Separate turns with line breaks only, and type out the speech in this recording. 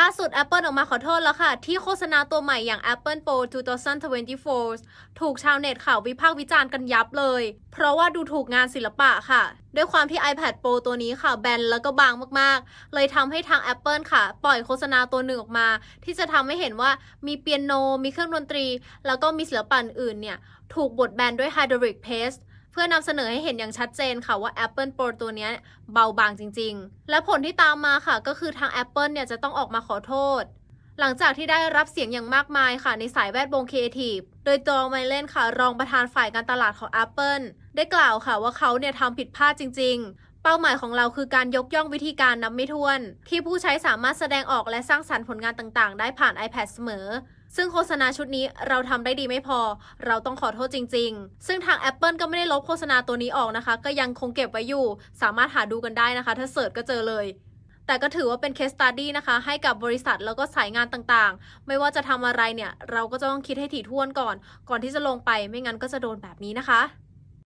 ล่าสุด Apple ออกมาขอโทษแล้วค่ะ ที่โฆษณาตัวใหม่อย่าง Apple Pro 2024 ถูกชาวเน็ตข่าววิพากษ์วิจารณ์กันยับเลย เพราะว่าดูถูกงานศิลปะค่ะ ด้วยความที่ iPad Pro ตัวนี้ค่ะ แบนแล้วก็บางมากๆ เลยทำให้ทาง Apple ค่ะ ปล่อยโฆษณาตัวหนึ่งออกมา ที่จะทำให้เห็นว่ามีเปียโน มีเครื่องดนตรี แล้วก็มีศิลปะอื่นเนี่ย ถูกบดแบนด้วย Hydraulic Paste เพื่อนำเสนอให้เห็นอย่างชัดเจนค่ะว่า Apple Pro ตัวนี้เบาบางจริง ๆ และผลที่ตามมาค่ะ ก็คือทาง Apple เนี่ยจะต้องออกมาขอโทษ หลังจากที่ได้รับเสียงอย่างมากมายค่ะในสายแวดวงครีเอทีฟโดยจองไมเลนค่ะ รองประธานฝ่ายการตลาดของ Apple ได้กล่าวค่ะว่าเขาเนี่ยทำผิดพลาดจริง ๆ เป้าหมายของเราคือการยกย่องวิธีการนับไม่ถ้วน ที่ผู้ใช้สามารถแสดงออกและสร้างสรรค์ผลงานต่างๆ ได้ผ่าน iPad เสมอ ซึ่งโฆษณาชุดนี้เราทำได้ดีไม่พอ เราต้องขอโทษจริง ๆ ซึ่งทาง Apple ก็ไม่ได้ลบโฆษณาตัวนี้ออกนะคะ ก็ยังคงเก็บไว้อยู่ สามารถหาดูกันได้นะคะ ถ้าเสิร์ชก็เจอเลยแต่ก็ถือว่าเป็นเคสตัดดี้นะคะ ให้กับบริษัทแล้วก็สายงานต่างๆ ไม่ว่าจะทำอะไรเนี่ย เราก็จะต้องคิดให้ถี่ถ้วนก่อน ก่อนที่จะลงไปไม่งั้นก็จะโดนแบบนี้นะคะ